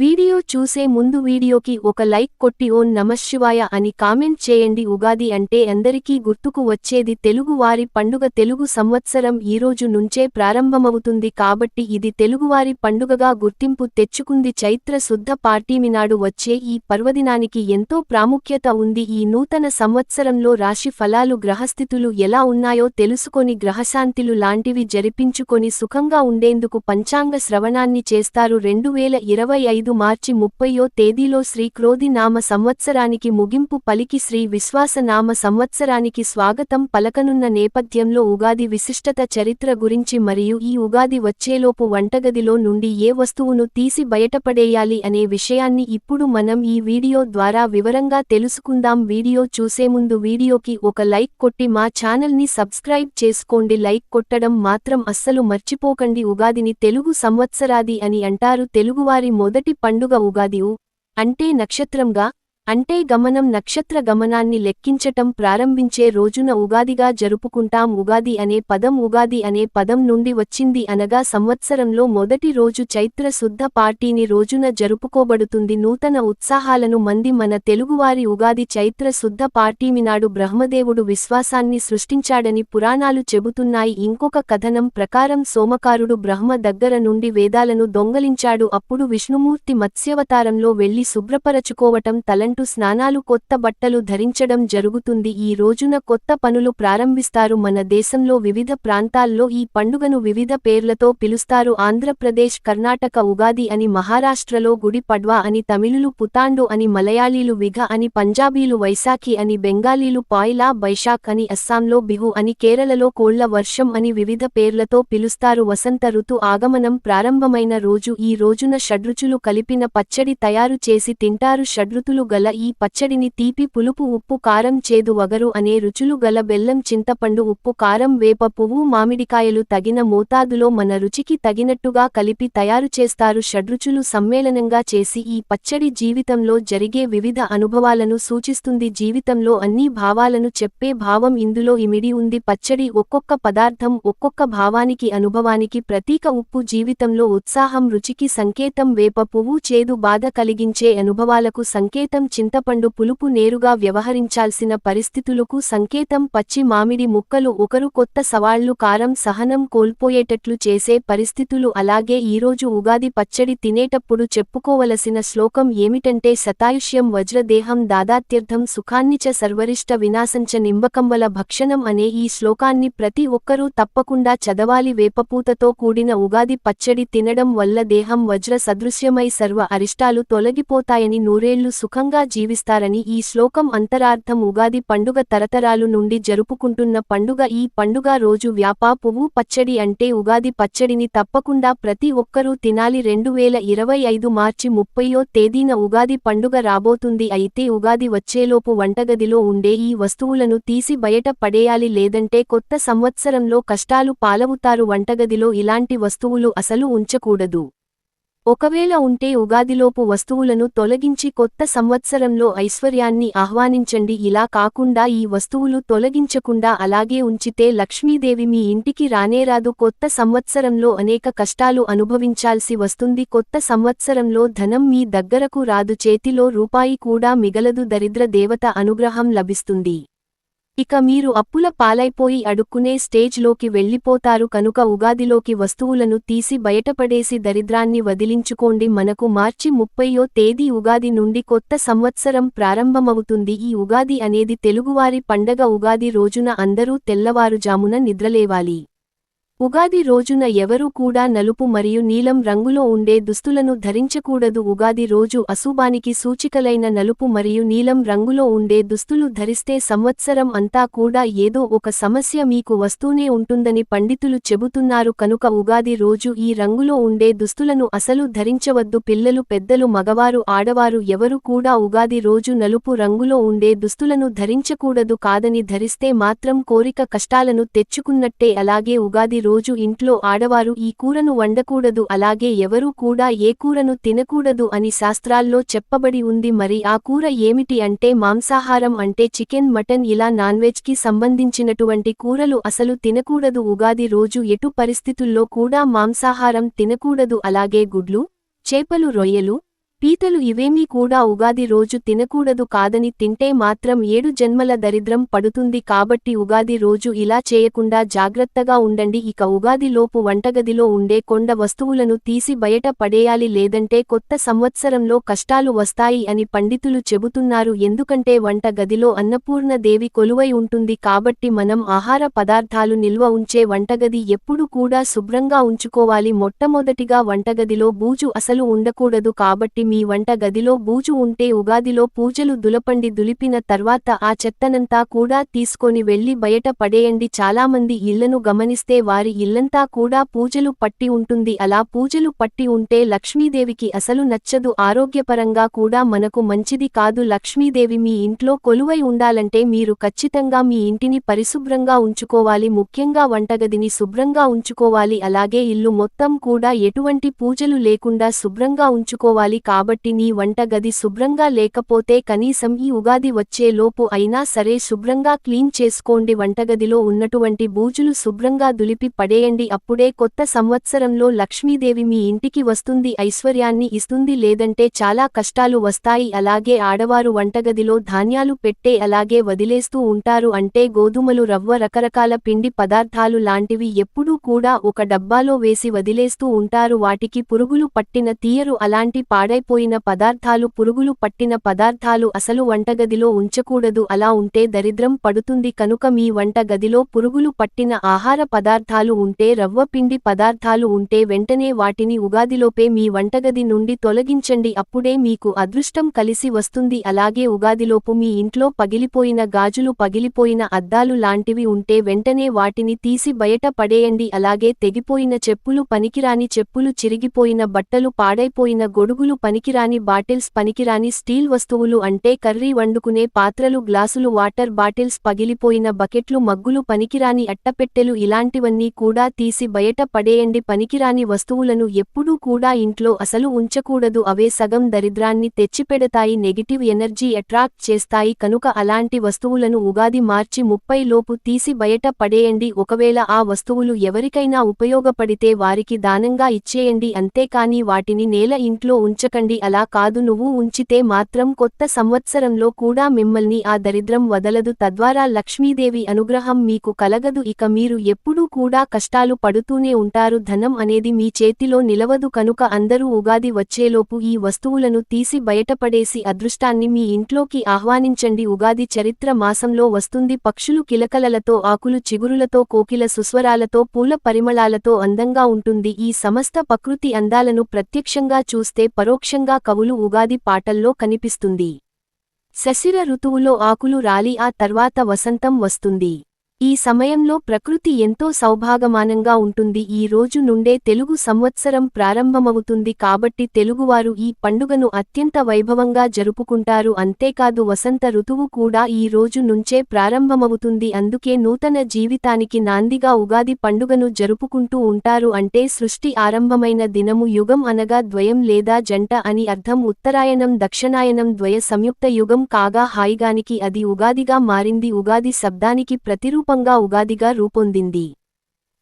Video చూసే ముందు వీడియోకి ఒక లైక్ కొట్టి ఓ నమశివాయ అని కామెంట్ చేయండి. ఉగాది అంటే అందరికీ గుర్తుకు వచ్చేది తెలుగువారి పండుగ. తెలుగు సంవత్సరం ఈరోజు నుంచే ప్రారంభమవుతుంది కాబట్టి ఇది తెలుగువారి పండుగగా గుర్తింపు తెచ్చుకుంది. చైత్ర శుద్ధ పార్టీమినాడు వచ్చే ఈ పర్వదినానికి ఎంతో ప్రాముఖ్యత ఉంది. ఈ నూతన సంవత్సరంలో రాశి ఫలాలు గ్రహస్థితులు ఎలా ఉన్నాయో తెలుసుకొని గ్రహశాంతిలు లాంటివి జరిపించుకొని సుఖంగా ఉండేందుకు పంచాంగ శ్రవణాన్ని చేస్తారు. రెండు వేల ఇరవై ఐదు మార్చి ముప్పయో తేదీలో శ్రీ క్రోధి నామ సంవత్సరానికి ముగింపు పలికి శ్రీ విశ్వాస నామ సంవత్సరానికి స్వాగతం పలకనున్న నేపథ్యంలో ఉగాది విశిష్టత చరిత్ర గురించి మరియు ఈ ఉగాది వచ్చేలోపు వంటగదిలో నుండి ఏ వస్తువును తీసి బయటపడేయాలి అనే విషయాన్ని ఇప్పుడు మనం ఈ వీడియో ద్వారా వివరంగా తెలుసుకుందాం. వీడియో చూసే ముందు వీడియోకి ఒక లైక్ కొట్టి మా ఛానల్ని సబ్స్క్రైబ్ చేసుకోండి. లైక్ కొట్టడం మాత్రం అస్సలు మర్చిపోకండి. ఉగాదిని తెలుగు సంవత్సరాది అని అంటారు. తెలుగువారి మొదటి పండుగ ఉగాది ఉ అంటే నక్షత్రంగా అంటే గమనం నక్షత్ర గమనాన్ని లెక్కించటం ప్రారంభించే రోజున ఉగాదిగా జరుపుకుంటాం ఉగాది అనే పదం ఉగాది అనే పదం నుండి వచ్చింది అనగా సంవత్సరంలో మొదటి రోజు చైత్ర శుద్ధ పార్టీని రోజున జరుపుకోబడుతుంది. నూతన ఉత్సాహాలను మంది మన తెలుగువారి ఉగాది చైత్ర శుద్ధ పార్టీమినాడు బ్రహ్మదేవుడు విశ్వాసాన్ని సృష్టించాడని పురాణాలు చెబుతున్నాయి. ఇంకొక కథనం ప్రకారం సోమకారుడు బ్రహ్మ దగ్గర నుండి వేదాలను దొంగలించాడు. అప్పుడు విష్ణుమూర్తి మత్స్యవతారంలో వెళ్ళి శుభ్రపరచుకోవటం అంటూ స్నానాలు కొత్త బట్టలు ధరించడం జరుగుతుంది. ఈ రోజున కొత్త పనులు ప్రారంభిస్తారు. మన దేశంలో వివిధ ప్రాంతాల్లో ఈ పండుగను వివిధ పేర్లతో పిలుస్తారు. ఆంధ్రప్రదేశ్ కర్ణాటక ఉగాది అని మహారాష్ట్రలో గుడి పడ్వా అని తమిళులు పుతాండు అని మలయాళీలు విఘ అని పంజాబీలు వైశాఖి అని బెంగాలీలు పాయిలా బైశాఖ్ అని అస్సాంలో బిహు అని కేరళలో కోళ్ళ వర్షం అని వివిధ పేర్లతో పిలుస్తారు. వసంత ఋతు ఆగమనం ప్రారంభమైన రోజు. ఈ రోజున షడ్రుచులు కలిపిన పచ్చడి తయారు చేసి తింటారు. షడ్రుతులు గల ఈ పచ్చడిని తీపి పులుపు ఉప్పు కారం చేదు వగరు అనే రుచులు గల బెల్లం చింతపండు ఉప్పు కారం వేప పువ్వు మామిడికాయలు తగిన మోతాదులో మన రుచికి తగినట్టుగా కలిపి తయారు చేస్తారు. షడ్రుచులు సమ్మేళనంగా చేసి ఈ పచ్చడి జీవితంలో జరిగే వివిధ అనుభవాలను సూచిస్తుంది. జీవితంలో అన్ని భావాలను చెప్పే భావం ఇందులో ఇమిడి ఉంది. పచ్చడి ఒక్కొక్క పదార్థం ఒక్కొక్క భావానికి అనుభవానికి ప్రతీక ఉప్పు. జీవితంలో ఉత్సాహం రుచికి సంకేతం వేప పువ్వు చేదు బాధ కలిగించే అనుభవాలకు సంకేతం చింతపండు పులుపు నేరుగా వ్యవహరించాల్సిన పరిస్థితులకు సంకేతం పచ్చి మామిడి ముక్కలు ఒకరు కొత్త సవాళ్ళు కారం సహనం కోల్పోయేటట్లు చేసే పరిస్థితులు అలాగే ఈరోజు ఉగాది పచ్చడి తినేటప్పుడు చెప్పుకోవలసిన శ్లోకం ఏమిటంటే శతాయుష్యం వజ్రదేహం దాదాత్యర్థం సుఖాన్నిచ సర్వరిష్ట వినాశంచ నింబకంబల భక్షణం అనే ఈ శ్లోకాన్ని ప్రతి ఒక్కరూ తప్పకుండా చదవాలి. వేపపూతతో కూడిన ఉగాది పచ్చడి తినడం వల్ల దేహం వజ్ర సదృశ్యమై సర్వ అరిష్టాలు తొలగిపోతాయని నూరేళ్ళు సుఖంగా జీవిస్తారని ఈ శ్లోకం అంతరార్థం ఉగాది పండుగ తరతరాలు నుండి జరుపుకుంటున్న పండుగ. ఈ పండుగ రోజు వ్యాపా పువ్వు పచ్చడి అంటే ఉగాది పచ్చడిని తప్పకుండా ప్రతి ఒక్కరూ తినాలి. రెండు వేల ఇరవై ఐదు మార్చి ముప్పయో తేదీన ఉగాది పండుగ రాబోతుంది. అయితే ఉగాది వచ్చేలోపు వంటగదిలో ఉండే ఈ వస్తువులను తీసి బయట పడేయాలి. లేదంటే కొత్త సంవత్సరంలో కష్టాలు పాలవుతారు. వంటగదిలో ఇలాంటి వస్తువులు అసలు ఉంచకూడదు. ఒకవేళ ఉంటే ఉగాదిలోపు వస్తువులను తొలగించి కొత్త సంవత్సరంలో ఐశ్వర్యాన్ని ఆహ్వానించండి. ఇలా కాకుండా ఈ వస్తువులు తొలగించకుండా అలాగే ఉంచితే లక్ష్మీదేవి మీ ఇంటికి రానేరాదు కొత్త సంవత్సరంలో అనేక కష్టాలు అనుభవించాల్సి వస్తుంది. కొత్త సంవత్సరంలో ధనం మీ దగ్గరకు రాదు. చేతిలో రూపాయి కూడా మిగలదు. దరిద్ర దేవత అనుగ్రహం లభిస్తుంది. ఇక మీరు అప్పుల పాలైపోయి అడుక్కునే స్టేజ్లోకి వెళ్ళిపోతారు కనుక ఉగాదిలోకి వస్తువులను తీసి బయటపడేసి దరిద్రాన్ని వదిలించుకోండి. మనకు మార్చి ముప్పయో తేదీ ఉగాది నుండి కొత్త సంవత్సరం ప్రారంభమవుతుంది. ఈ ఉగాది అనేది తెలుగువారి పండగ ఉగాది రోజున అందరూ తెల్లవారుజామున నిద్రలేవాలి. ఉగాది రోజున ఎవరూ కూడా నలుపు మరియు నీలం రంగులో ఉండే దుస్తులను ధరించకూడదు. ఉగాది రోజు అశుభానికి సూచికలైన నలుపు మరియు నీలం రంగులో ఉండే దుస్తులు ధరిస్తే సంవత్సరం అంతా కూడా ఏదో ఒక సమస్య మీకు వస్తూనే ఉంటుందని పండితులు చెబుతున్నారు. కనుక ఉగాది రోజు ఈ రంగులో ఉండే దుస్తులను అసలు ధరించవద్దు. పిల్లలు పెద్దలు మగవారు ఆడవారు ఎవరు కూడా ఉగాది రోజు నలుపు రంగులో ఉండే దుస్తులను ధరించకూడదు. కాదని ధరిస్తే మాత్రం కోరిక కష్టాలను తెచ్చుకున్నట్టే. అలాగే ఉగాది రోజు ఇంట్లో ఆడవారు ఈ కూరను వండకూడదు అలాగే ఎవరూ కూడా ఏ కూరను తినకూడదు అని శాస్త్రాల్లో చెప్పబడి ఉంది. మరి ఆ కూర ఏమిటి అంటే మాంసాహారం అంటే చికెన్ మటన్ ఇలా నాన్వెజ్కి సంబంధించినటువంటి కూరలు అసలు తినకూడదు. ఉగాది రోజు ఎటు పరిస్థితుల్లో కూడా మాంసాహారం తినకూడదు అలాగే గుడ్లు చేపలు రొయ్యలు పీతలు ఇవేమీ కూడా ఉగాది రోజు తినకూడదు కాదని తింటే మాత్రం ఏడు జన్మల దరిద్రం పడుతుంది కాబట్టి ఉగాది రోజు ఇలా చేయకుండా జాగ్రత్తగా ఉండండి. ఇక ఉగాదిలోపు వంటగదిలో ఉండే కొండ వస్తువులను తీసి బయట పడేయాలి లేదంటే కొత్త సంవత్సరంలో కష్టాలు వస్తాయి అని పండితులు చెబుతున్నారు. ఎందుకంటే వంట గదిలో అన్నపూర్ణ దేవి కొలువై ఉంటుంది కాబట్టి మనం ఆహార పదార్థాలు నిల్వ ఉంచే వంటగది ఎప్పుడు కూడా శుభ్రంగా ఉంచుకోవాలి. మొట్టమొదటిగా వంటగదిలో బూజు అసలు ఉండకూడదు కాబట్టి మీ వంట గదిలో బూజు ఉంటే ఉగాదిలో పూజలు దులపండి దులిపిన తర్వాత ఆ చెత్తనంతా కూడా తీసుకొని వెళ్ళి బయట పడేయండి. చాలామంది ఇళ్ళను గమనిస్తే వారి ఇల్లంతా కూడా పూజలు పట్టి ఉంటుంది. అలా పూజలు పట్టి ఉంటే లక్ష్మీదేవికి అసలు నచ్చదు. ఆరోగ్యపరంగా కూడా మనకు మంచిది కాదు. లక్ష్మీదేవి మీ ఇంట్లో కొలువై ఉండాలంటే మీరు ఖచ్చితంగా మీ ఇంటిని పరిశుభ్రంగా ఉంచుకోవాలి. ముఖ్యంగా వంటగదిని శుభ్రంగా ఉంచుకోవాలి. అలాగే ఇల్లు మొత్తం కూడా ఎటువంటి పూజలు లేకుండా శుభ్రంగా ఉంచుకోవాలి. కాబట్టి కాబట్టి నీ వంటగది శుభ్రంగా లేకపోతే కనీసం ఈ ఉగాది వచ్చే లోపు అయినా సరే శుభ్రంగా క్లీన్ చేసుకోండి. వంటగదిలో ఉన్నటువంటి బూజులు శుభ్రంగా దులిపి పడేయండి. అప్పుడే కొత్త సంవత్సరంలో లక్ష్మీదేవి మీ ఇంటికి వస్తుంది ఐశ్వర్యాన్ని ఇస్తుంది. లేదంటే చాలా కష్టాలు వస్తాయి. అలాగే ఆడవారు వంటగదిలో ధాన్యాలు పెట్టే అలాగే వదిలేస్తూ ఉంటారు. అంటే గోధుమలు రవ్వ రకరకాల పిండి పదార్థాలు లాంటివి ఎప్పుడూ కూడా ఒక డబ్బాలో వేసి వదిలేస్తూ ఉంటారు. వాటికి పురుగులు పట్టిన తీయరు. అలాంటి పాడై పాడైపోయిన పదార్థాలు పురుగులు పట్టిన పదార్థాలు అసలు వంటగదిలో ఉంచకూడదు. అలా ఉంటే దరిద్రం పడుతుంది. కనుక మీ వంట గదిలో పురుగులు పట్టిన ఆహార పదార్థాలు ఉంటే రవ్వ పిండి పదార్థాలు ఉంటే వెంటనే వాటిని ఉగాదిలోపే మీ వంటగది నుండి తొలగించండి. అప్పుడే మీకు అదృష్టం కలిసి వస్తుంది. అలాగే ఉగాదిలోపు మీ ఇంట్లో పగిలిపోయిన గాజులు పగిలిపోయిన అద్దాలు లాంటివి ఉంటే వెంటనే వాటిని తీసి బయట పడేయండి. అలాగే తెగిపోయిన చెప్పులు పనికిరాని చెప్పులు చిరిగిపోయిన బట్టలు పాడైపోయిన గొడుగులు పనికిరాని బాటిల్స్ పనికిరాని స్టీల్ వస్తువులు అంటే కర్రీ వండుకునే పాత్రలు గ్లాసులు వాటర్ బాటిల్స్ పగిలిపోయిన బకెట్లు మగ్గులు పనికిరాని అట్టపెట్టెలు ఇలాంటివన్నీ కూడా తీసి బయట పడేయండి. పనికిరాని వస్తువులను ఎప్పుడూ కూడా ఇంట్లో అసలు ఉంచకూడదు. అవే సగం దరిద్రాన్ని తెచ్చిపెడతాయి. నెగిటివ్ ఎనర్జీ అట్రాక్ట్ చేస్తాయి. కనుక అలాంటి వస్తువులను ఉగాది మార్చి ముప్పై లోపు తీసి బయట పడేయండి. ఒకవేళ ఆ వస్తువులు ఎవరికైనా ఉపయోగపడితే వారికి దానంగా ఇచ్చేయండి. అంతేకాని వాటిని నేల ఇంట్లో ఉంచకండి. అలా కాదు. నువ్వు ఉంచితే మాత్రం కొత్త సంవత్సరంలో కూడా మిమ్మల్ని ఆ దరిద్రం వదలదు. తద్వారా లక్ష్మీదేవి అనుగ్రహం మీకు కలగదు. ఇక మీరు ఎప్పుడూ కూడా కష్టాలు పడుతూనే ఉంటారు. ధనం అనేది మీ చేతిలో నిలవదు కనుక అందరూ ఉగాది వచ్చేలోపు ఈ వస్తువులను తీసి బయటపడేసి అదృష్టాన్ని మీ ఇంట్లోకి ఆహ్వానించండి. ఉగాది చరిత్ర మాసంలో వస్తుంది. పక్షులు కిలకలలతో ఆకులు చిగురులతో కోకిల సుస్వరాలతో పూల పరిమళాలతో అందంగా ఉంటుంది. ఈ సమస్త ప్రకృతి అందాలను ప్రత్యక్షంగా చూస్తే పరోక్ష ముఖ్యంగా కవులు ఉగాది పాటల్లో కనిపిస్తుంది. శశిర ఋతువులో ఆకులు రాలి ఆ తర్వాత వసంతం వస్తుంది. ఈ సమయంలో ప్రకృతి ఎంతో సౌభాగమానంగా ఉంటుంది. ఈ రోజు నుండే తెలుగు సంవత్సరం ప్రారంభమవుతుంది కాబట్టి తెలుగువారు ఈ పండుగను అత్యంత వైభవంగా జరుపుకుంటారు. అంతేకాదు వసంత ఋతువు కూడా ఈ రోజు నుంచే ప్రారంభమవుతుంది. అందుకే నూతన జీవితానికి నాందిగా ఉగాది పండుగను జరుపుకుంటూ ఉంటారు అంటే సృష్టి ఆరంభమైన దినము యుగం అనగా ద్వయం లేదా జంట అని అర్థం. ఉత్తరాయణం దక్షిణాయనం ద్వయ సంయుక్త యుగం కాగా హాయిగానికి అది ఉగాదిగా మారింది. ఉగాది శబ్దానికి ప్రతిరూపంగా ఉగాదిగా రూపొందింది.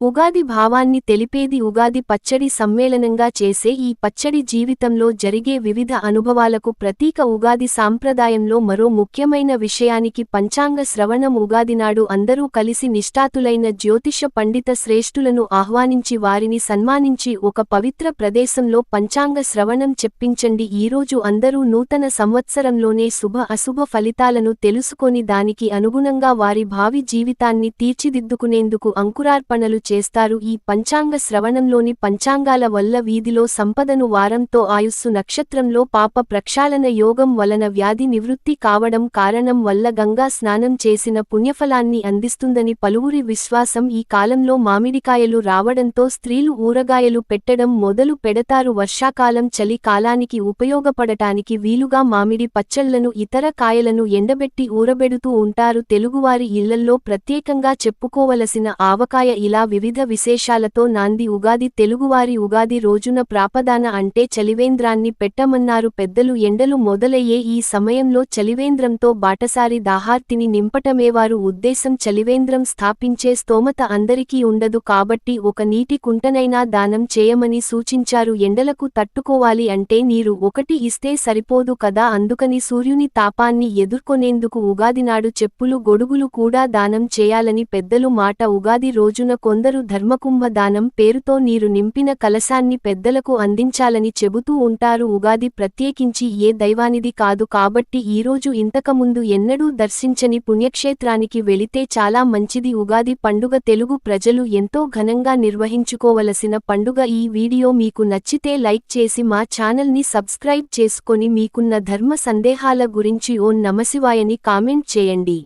ఉగాది భావాన్ని తెలిపేది ఉగాది పచ్చడి సమ్మేళనంగా చేసే ఈ పచ్చడి జీవితంలో జరిగే వివిధ అనుభవాలకు ప్రతీక ఉగాది సాంప్రదాయంలో మరో ముఖ్యమైన విషయానికి పంచాంగ శ్రవణం ఉగాదినాడు అందరూ కలిసి నిష్ఠాతులైన జ్యోతిష పండిత శ్రేష్ఠులను ఆహ్వానించి వారిని సన్మానించి ఒక పవిత్ర ప్రదేశంలో పంచాంగ శ్రవణం చెప్పించండి. ఈరోజు అందరూ నూతన సంవత్సరంలోనే శుభ అశుభ ఫలితాలను తెలుసుకొని దానికి అనుగుణంగా వారి భావి జీవితాన్ని తీర్చిదిద్దుకునేందుకు అంకురార్పణలు చేస్తారు. ఈ పంచాంగ శ్రవణంలోని పంచాంగాల వల్ల వీధిలో సంపదను వారంతో ఆయుస్సు నక్షత్రంలో పాప ప్రక్షాళన యోగం వలన వ్యాధి నివృత్తి కావడం కారణం వల్ల గంగా స్నానం చేసిన పుణ్యఫలాన్ని అందిస్తుందని పలువురి విశ్వాసం ఈ కాలంలో మామిడికాయలు రావడంతో స్త్రీలు ఊరగాయలు పెట్టడం మొదలు పెడతారు. వర్షాకాలం చలి కాలానికి ఉపయోగపడటానికి వీలుగా మామిడి పచ్చళ్ళను ఇతర కాయలను ఎండబెట్టి ఊరబెడుతూ ఉంటారు. తెలుగువారి ఇళ్ళల్లో ప్రత్యేకంగా చెప్పుకోవలసిన ఆవకాయ ఇలా వివిధ విశేషాలతో నాంది ఉగాది తెలుగువారి ఉగాది రోజున ప్రాపదాన అంటే చలివేంద్రాన్ని పెట్టమన్నారు పెద్దలు ఎండలు మొదలయ్యే ఈ సమయంలో చలివేంద్రంతో బాటసారి దాహార్తిని నింపటమేవారు ఉద్దేశం చలివేంద్రం స్థాపించే స్తోమత అందరికీ ఉండదు కాబట్టి ఒక నీటి కుంటనైనా దానం చేయమని సూచించారు. ఎండలకు తట్టుకోవాలి అంటే నీరు ఒకటి ఇస్తే సరిపోదు కదా అందుకని సూర్యుని తాపాన్ని ఎదుర్కొనేందుకు ఉగాదినాడు చెప్పులు గొడుగులు కూడా దానం చేయాలని పెద్దలు మాట ఉగాది రోజున కొందరు ధర్మకుంభ దానం పేరుతో నీరు నింపిన కలశాన్ని పెద్దలకు అందించాలని చెబుతూ ఉంటారు. ఉగాది ప్రత్యేకించి ఏ దైవానిది కాదు కాబట్టి ఈరోజు ఇంతకముందు ఎన్నడూ దర్శించని పుణ్యక్షేత్రానికి వెళితే చాలా మంచిది. ఉగాది పండుగ తెలుగు ప్రజలు ఎంతో ఘనంగా నిర్వహించుకోవలసిన పండుగ. ఈ వీడియో మీకు నచ్చితే లైక్ చేసి మా ఛానల్ని సబ్స్క్రైబ్ చేసుకొని మీకున్న ధర్మ సందేహాల గురించి ఓ నమశివాయని కామెంట్ చేయండి.